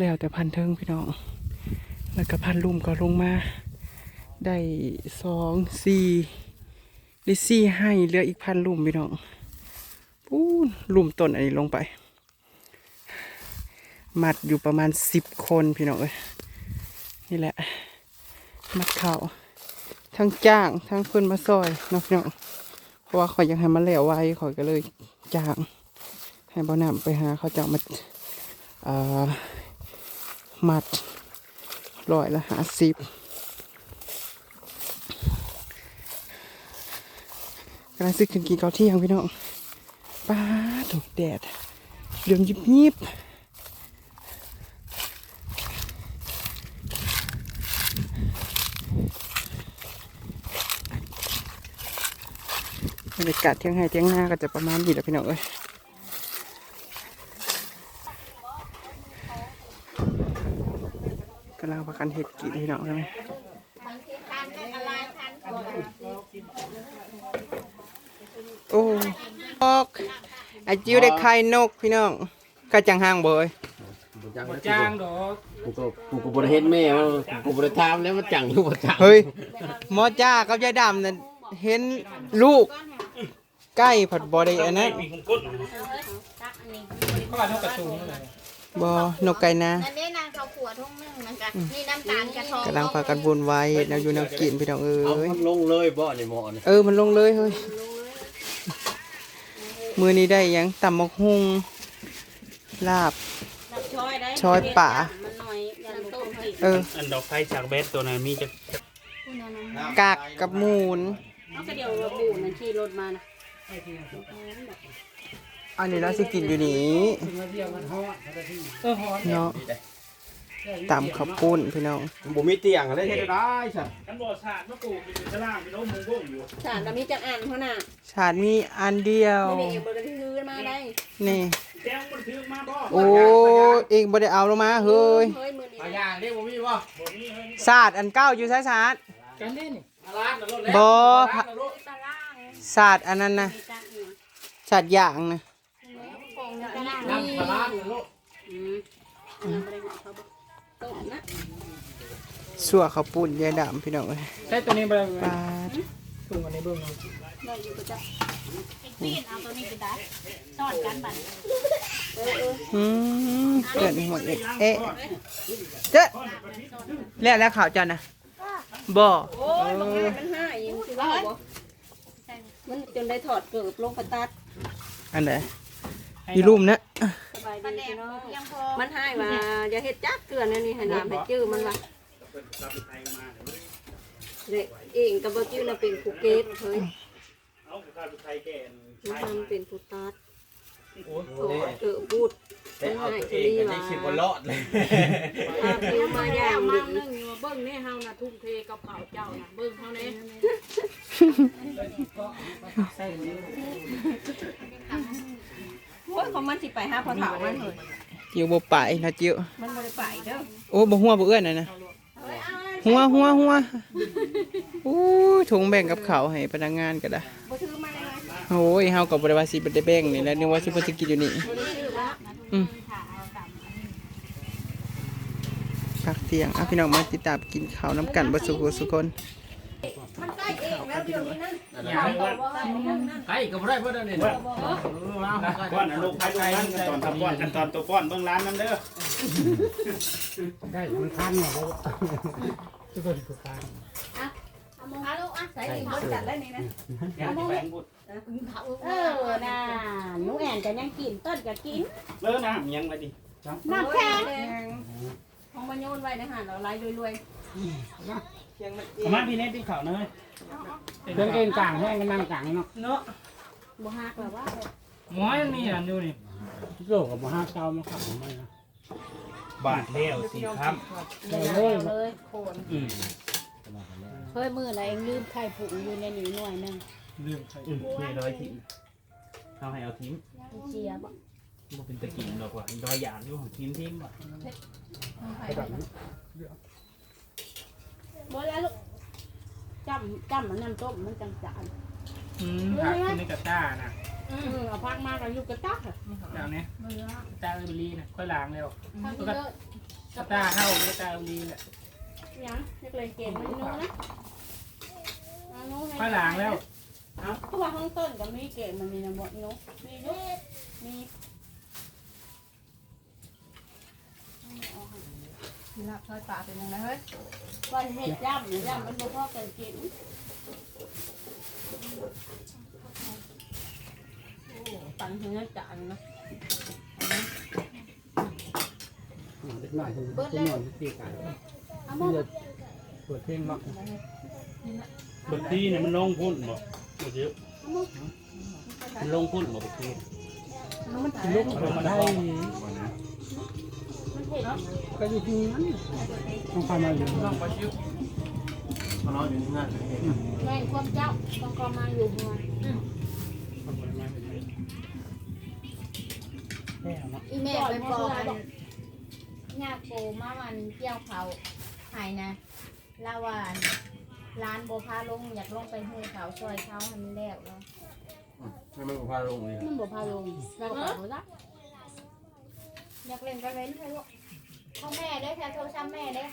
แล้วแต่พันเทิงพี่น้อง แล้วก็พันลุ่มก็ลงมา ได้สองสี่ได้สี่ให้เหลืออีกพันลุ่มพี่น้องปูนลุ่มต้นอันนี้ลงไป มัดอยู่ประมาณสิบคนพี่น้องเอ้ยนี่แหละ มัดเข่าทั้งจ้างทั้งเพื่อนมาซอยนาะพี่น้องเพราะว่าขอยยังให้มันแล้วไว้ขอยก็เลยจ้างให้บ่าวนำไปหาเขาจะมาเอ่อ มัดร้อยละห้าสิบกำลังซื้อกินกินข้าวเที่ยงพี่น้องป้าถูกแดดเดือมยิบยิบบรรยากาศเที่ยงให้เที่ยงหน้าก็จะประมาณนี้แหละพี่น้องเอ้ย กำลังประกันเห็ดกินพี่น้องใช่ไหมโอ้ออกไอจิวได้ไข่นกพี่น้องก็จังห้างเบยบ่จ้างดอกกูก็กูก็บ่ได้เฮ็ดแม่ว่ากูบ่ได้ถามแล้วมันจังอยู่บ่จังเฮ้ยหมอจ้ากับยายดำนั่นเห็นลูกใกล้ผัดบอได้อันนั้น ปีกก้นเขาว่าเท่ากระสูงเลยบอนกไก่นะอันนี้นางเขาขวดทุ่งนึ่งนะคะนี่น้ำตาลกระทองกำลังพากันวนไว้แนวอยู่แนวกินพี่น้องเอ้เอายมันลงเลยบ่ในหม้อนี่เออมันลงเลยเฮ้ยมือนี้ได้หยังตำมกฮุงลาบช้อยได้ช้อยป่ามันหน่อยยันต้มผิดเอออันดอกไฟจากเบสตัวนั้นมีจะกากกับมูนเอาก็เดี๋ยวระบุมันขี่รถมานะ อันนี้เราสิกินอยู่นี่เออฮอนเนาะตำข้าวปุ้นพี่น้องบ่มีเตียงอะไรเฮ็ดได้ซั่นกันบ่สาดมะกรูดอยู่ชั้นล่างเป็นโอ้มงงอยู่สารเรามีจักอ่านเขาน่ะชาติมีอันเดียว ไม่มีเบอร์ที่ซื้อมาได้นี่ แจ้งมันถือมาบ่โอ้เองบ่ได้เอาลงมาเฮ้ยเฮ้ยมือนี้ปลาย่างนี่บ่มีบ่บ่มีเฮ้ยศาสตร์อันเก้าอยู่ใช้ศาสตร์กันเล่นมาล้างน่ะรถแล้วบ่ตาล่างศาสตร์อันนั้นนะมีจักเนี่ยศาสตร์อย่างนะ โป่งตาล่างน้ำนี่ปลาล้างน่ะรถอืมน้ำบริหารเขาบอกต้มนะสั่วข้าวปุ้นยายดำพี่น้องเอ้ยใช้ตัวนี้ไปปลาดถุงอันนี้เบิ่งเอาได้อยู่ก็จะอืมเกิดหัวเอกเอ๊ะเจ๊ะแล้วแล้วข่าวจันนะบ่โอ้ยบางงานมันห้ายิงสิว่าบ่มันจนได้ถอดเกิบลงกระตัดอันไหน อีรูมนะสบายดีพี่น้องมันให้ว่าอย่าเฮ็ดจักเกลือนั่นนี่ให้น้ำให้จื้อมันว่าเด็กเองกับบ่จื้อน่ะเป็นผู้เก็บเฮ้ยเอาข้าวไทยแก่นมันทำเป็นผู้ตัดโอ้ยถอดเกิบบูดแต่เอาตัวเองก็ได้สิบ่รอดเลยพาผิวมาย่างมาดีหนึ่งอยู่ว่าเบิ้งนี่เฮานะทุ่มเทกับเขาเจ้านะเบิ้งเฮาเนี่ย โอ้ยของมันสิไปหาพ่อเฒ่ามันเฮ้ยจิ๋วบ่ไปนะจิ๋วมันบ่ได้ไปเด้อโอ้บ่หัวบ่เอื้อนน่ะนะหัวหัวหัวโอ้ยถุงแบ่งกับเขาวให้พนักงานก็ได้บ่ถือมาเลยนะโอ้ยเฮาก็บ่ได้ว่าสิบ่ได้แบ่งนี่แหละนึกว่าสิเพิ่นสิกินอยู่นี่บ่ได้ซื้อมาอืมพักเที่ยงอะพี่น้องมาติดตามกินข้าวน้ำกันบ่สุขสุคนมันใกล้ เองแล้วเดี๋ยวนี้นั่นไก่ก็บ่ได้เพิ่นนี่ก้อนลูกไทยไทยตอนทำก้อนขั้นตอนตัวก้อนเบิ่งร้านนั้นเด้อเอาลูกอะใส่นี่บ่จัดได้นี่นะเออน่ะหนูแอนก็ยังกินต้นก็กินเลิกน้ำยังมาดิน้ำแข็งของมันโยนไว้ในหาดเราไล่รวย มาพี่เน็ตที่เขาเนยเดินเองกลางแห้งกันนั่งกลางเนาะเนาะๆบ่ฮักแบบว่าหมอยังมีอันอยู่นี่โลกกับมหาเก้ามาขับมานะบาทเลี้ยวสิครับได้เลยเลยโคนอืมเฮ้ยมืออะไรเองลืมไข่ผุอยู่ในนี้หน่อยหนึงลืมใครอืมนี่ร้อยทิ้งเขาให้เอาทิ้งเชียบบ่เป็นตะกินดอกว่าร้อยอย่างอยู่ของทิ้งทิ้งว่ะ บ่แล้วลูกจำจำมันน้ำต้มมันจังจานอืมหักขึ้นในกระต้าน่ะเอืมเอาพักมากันอยู่กระตักอะเดี๋ยวนี้ตาเอลีนะค่อยล้างแล้วทำเยอะกระตาเข้าก็ตาเอลีแหละยังนักเรียนเก่งมันนู้นะเอานู้ให้ค่อยล้างแล้วเพราะว่าห้องต้นกับมีเก่งมันมีนะหมดนู้มียุมี นักซอยปลาเป็นยังไงเฮ้ยวันเห็ดย่ำหรือย่ำมันบ่พอกันกินปั่นถึงจะจานนะเด็กหน่อยคุณคุณนอนตีกันเอามาเปิดเพลงล็อกบางทีเนี่ยมันลงพุ่นบ่บ่เยอะมันลงพุ่นบ่บางทีมันลุกมาได้มันเห็ด ก็อยู่ที่นั้นต้องความมาอยู่น้องไปลาชิวมานอนอยู่ที่นั่นแม่ความเจ้าต้องก็มาอยู่เมืองอีแม่ไปบอกอันญาโปมาวันเกี่ยวเขาหายนะลาวานร้านโบพาลงอยากลงไปห้วยเขาซอยเขามันแล้วแล้วไม่มันก็พาลงเลยมันโบพาลงแล้วก็บ่ได้อยากเล่นก็เล่นเถอะลูก พ่อแม่ได้อแค่โทรศัพท์แม่ได้อ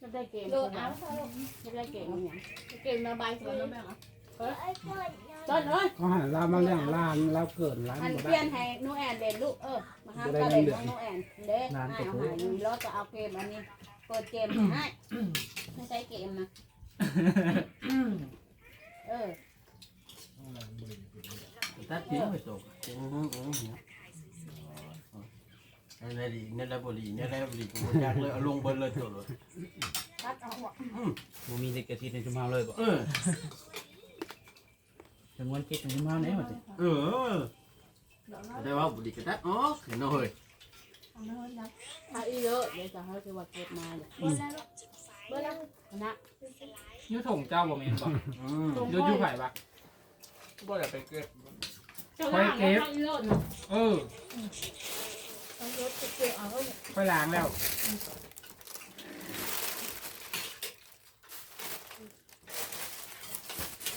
จะได้เก่งโดดเอาเถอะลูกจะได้เก่งอย่างเก่งมาใบสวนแล้วแม่เหรอต้นต้นเอ้ยเขาหาเรามาเรื่องร้านเราเกิดร้านอันบ่เปได้ลี่ยนให้นูแอนเด่นลูกเออมาห้ามก็เด่นของนูแอนเด้ให้เอาหายอยู่แล้วจะเอาเกมอันนี้เปิดเกมให้ไม่ใช่เกมนะเออ ตัดทิ้งไปตกทิ้งในดีในระบบดีในระบบดีกูอยากเลยเอาลงเบิ้ลเลยตัวเลยตัดเอาหัวบ่มีเด็กกระทิในชุมเฮาเลยบ่เออ จำนวนคิดในชุมเฮาไหนหมดสิเออได้ว่าบุรีกระตัดอ๋อขึ้นหน่อยถ้าอีเยอะเดี๋ยวจะให้คือว่าเก็บมาเนี่ยเบิ่งแล้วลูกเบิ่งแล้วนะยูถงเจ้าบ่แม่นบ่อืมยูยูไผ่ปะบ่ได้ไปเกิดเจ้าล่างแล้วอีเยอะนะเออเอารถไปเก็บเอาลูก ค่อยล้างแล้ว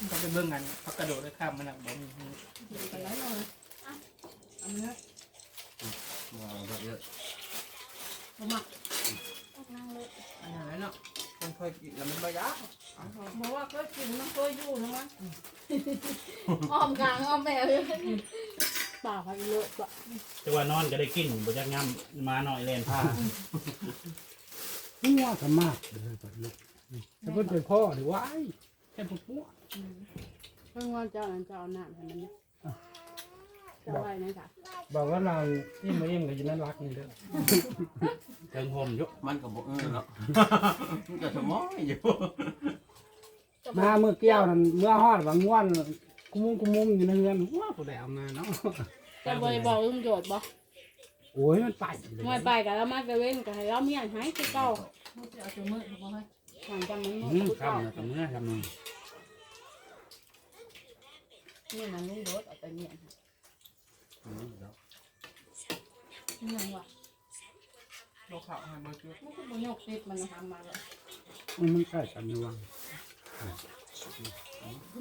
ก็ไปเบิ่งกันพักกระโดดได้ข้ามมันหน่ะบ่มีกันแล้วเลยอันนี้ว้าวเยอะมานั่งเลยอันนั้นเนาะคนเคยกินแล้วมันบ่ยากบอกว่าก็กินมันก็อยู่นะมั้งอ้อมกลางอ้อมแม่เลย ป่าพันเยอะกว่าแต่ว่านอนก็ได้กินบ่จักงามมาหน่อยแล่นผ้าหัวสมากเลยปัดลุกถ้าเพิ่นเป็นพ่อหรือว่าแค่ปุ๊บปุ๊บเพิ่งว่าเจ้านั้นเจ้าหน้าให้มันเนี่ยจะไว้นะจ๊ะบอกว่าเราที่มาเองก็จะน่ารักนี่เด้อเทิงห่มอยู่มันก็บอกเออเนาะมันก็สมองอยู่มาเมื่อเกี้ยวนั่นเมื่อฮอดว่าง่วน กุมุ้งกุมุ้งอยู่ในเรือนว้าผู้ใดเอามาเนาะจะบริบอกลุงโจทย์บ่โอ้ยมันไปเลยไม่ไปกับเรามาไปเว้นกับเราเมียนหายที่เก่าเอาตัวมือบ่ให้หลังจากมันมือืมอค่ำนะกับเมื่อค่ำนึงนี่นะลุงโดดเอาไปเมียนนี่ยังวะโลกเขาให้บ่จุดมันก็บ่ยกติดมันทำมาแล้วมันใกล้กันอยู่วัง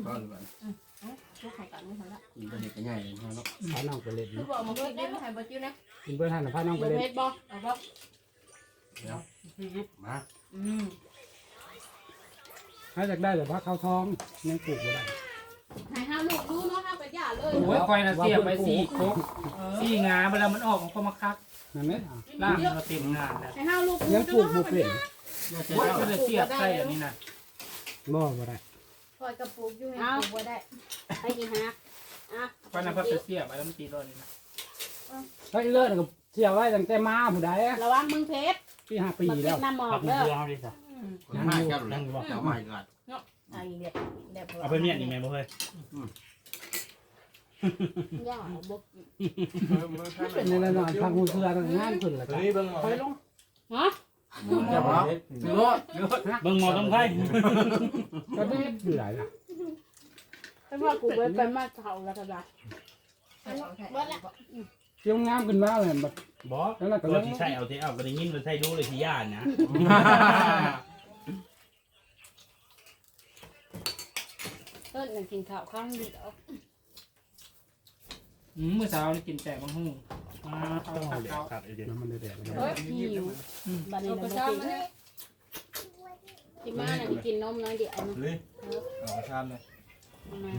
ก็เลยว่าลูกไข่กันไม่ทันละกินกันเด็กกันใหญ่เลยเนาะพาน้องไปเล่นคือเนะบอกมันก็ได้มาให้บ่จิ้วนะกินเพื่อนท่านพาน้องไปเล่นเพชรบ่เอาบ่มาอืมถ้าอยากได้แต่ว่าข้าวทองยังปลูกไม่ได้ให้ห้าลูกดูเนาะห้าไปย่าเลยโอ้ยคอยน่ะเสียบไปสี่ครกสี่งาเวลามันออกมันก็มาคักนั่นไหมล่างมันก็เต็มงานแล้วให้ห้าลูกยังปลูกบุเป็นโอ้ยก็เลยเสียบใส่อันนี้นะบ่บ่ได้ คอยกระปุกอยู่ให้ปลูกบ่ได้ไปกี่ฮักอะคอยน่ะพับไปเสียบไว้แล้วมันตีรอดนี่นะถ้าเลิศก็เสียไว้ตั้งแต่มาผู้ใดระวังมึงเพชรปีห้าปีมาติแล้ดวน้ำหมอพักกมืเด้ออเอาดิจ้ะยังไม่กันเลยเดี๋ยวใหม่ก่อนไอ้เด็กเด็กเอาไปเมียนอีกแม่บ่เฮ้ยย่าบ่เป็นในระดับทางหูเสือทางงานขึ้นแล้วก็ไปลงฮะ จะบอกเยอะเยอะเบิ่งหมอต้องไผก็ได้อยู่หลายล่ะแต่ว่ากูไปไปมาเท่าแล้วก็ได้เบิ่งแล้วเที่ยวงามขึ้นมาเลยแบบบ่แล้วเราก็ก็ลว่างสิใช้เอาสิเอาก็ได้ยินว่าใช้ดูเลยสิย่านนะก็พิ่นน่ะกินข้าวข้างเดียวอืมมื้อเช้านี่กินแต่บางหูมาเอาต้องผัเอากเหลือเอาครับไอเดียน้ำมันแดดๆเฮ้ยหิวบัดนี้เอาเราไปบ่ซ้ำกินมาให้ที่มาน่ะกินนมน้อยเดียวนะเลยเอาไปชามเลยเอามา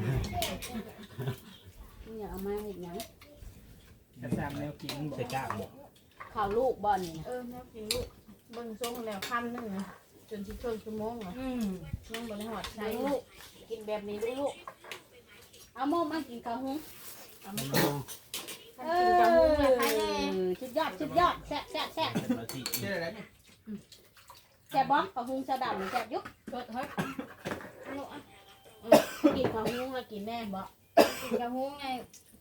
เนี่ยเอามาเฮ็ดหยังกระซามแนวกินบอกใส่กล้างบอกข้าวลูกบ่นี่เออแม่กินลูกเบิ่งทรงแล้วค่ำหนึงนะจนสิครึ่งชั่วโมงเหรออืมยังบ่ได้หอดใช้ใช่ลูกกินแบบนี้ด้วยลูกเอาโมมากินข้าวหุงเอามากินกับมุ้ง เลยใครแน่สุดยอดสุดยอดแซ่บแซ่บแซ่บเป็นมาที่เจ๊อะไรนี่แซ่บบ่ข้าวหุงจะดำแซ่บอยุกรถเฮ้ยลูกอะกินข้าวหุงแล้วกินแน่บ่กินกับมุ้งไง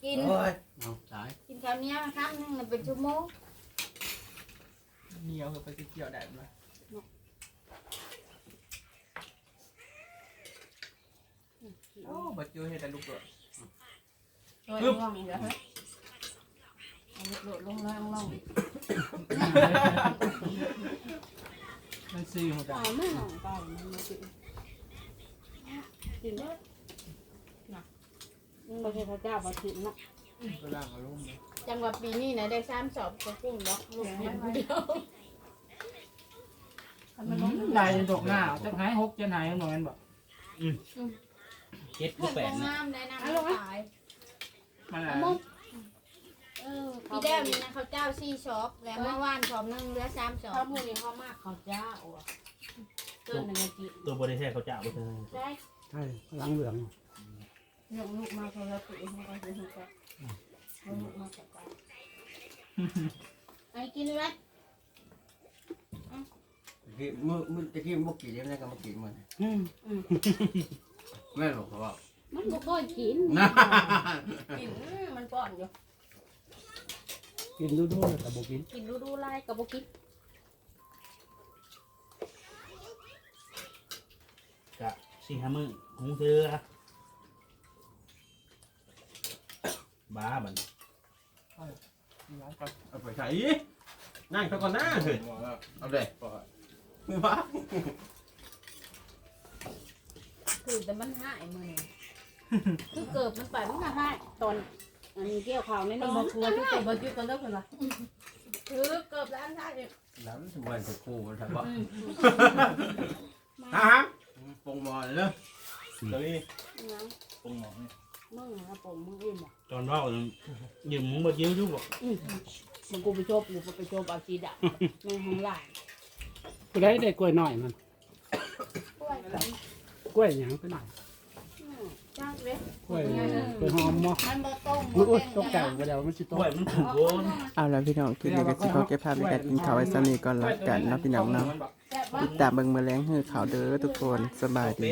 กินโอ้ยเอาตายกินข้าวเหนียวค่ำหนึงน่ะเป็นชั่วโมงเหนียวกับไปเกี่ยวได้ไหมโอ้บัดเจอเฮ็ดแต่ลูกเด้อโดยร่วงอีกแล้วเฮ้ย เอาลูกโดดลงเลยลงลงมันซีหัวใจตายไม่หนองตายมันมากินกินเด้อน่ะมันบ่ใช่พระเจ้าบ่กินเนาะก็ล่างอารมณ์เลยจังหวะปีนี้นะได้สามสอบก็กุ้งดอกลูกเห็นผู้เดียวทำไมล้มได้ตกหน้าจะหายหกจะหายหน่อยมันบอกเจ็ดหลูรือกแปดนะงามได้นะมันตายมันอะไร เอามุกเออพี่แด้วนี่นะเขาเจ้าซี่ช็อปแล้วเมื่อวานสอบหนึงเหลือสามสอข้าบวหมูนี่เขามากเขาเจ้าอะเกินหนึ่งนาทีตัวบริแท้เขาจะเอาไปเลยได้ใช่ล้างเหลืองเรื่องลูกมาเขาแล้วปุ๋ยเขาก็ซื้อให้ก็เอาลูกมาจัดการไอ้กินไหมตะกี้มือมือตะกี้บ่กินแล้วก็มากินมันอืมแม่บอกเขาว่ามันบ่ค่อยกินนะกินอื้อมันป้อนอยู่ กินดูดูๆแต่บ่กินกินดูดูๆไล่กับบ่กินกะสี่ห้ามือหงเสือบ้าบันเอาไปใช้นั่งเท่าก่อนนะเฮ้ยเอาเลยมือบ้าคือแต่มันหายมือนี่ คือเกิดมันไปมันก็หายตอน อันนี้เกี่ยวข้าวในน้องกลัวที่ตัวบ่จุดกันเด้อเพิ่นว่าถือเกือบล้านท่าเนี่ยน้ำสมวนจะกูมันทำบ่ฮะปงบอลเลยเฮ้ยยังปงหมอนี่มึงนะผมมึงอื่นบ่ตอนว่ายืมมึงมายิ้วยุบบอกมึงกูไปชบอยู่ไปชบเอาชีดะแม่ของหลานกูได้ได้กล้วยหน่อยมันกล้วยกล้วยหยังไปหน่อย จ้างเลยกล้วยกล้วยหอมบ่มันบ่ต้มอุ้ยบ่อุ้ยแกงตกใจไปแล้วมันสิตกกล้วยมันถูกโบนเอาละพี่น้องคลิปนี้ก็สิขอเก็บภาพในการกินข้าวไว้สำนี้ก่อนละกันเนาะพี่น้องเนาะแต่ว่าติดตามเบิ่งมื้อแลงให้ข่าวเด้อทุกคนสบายดี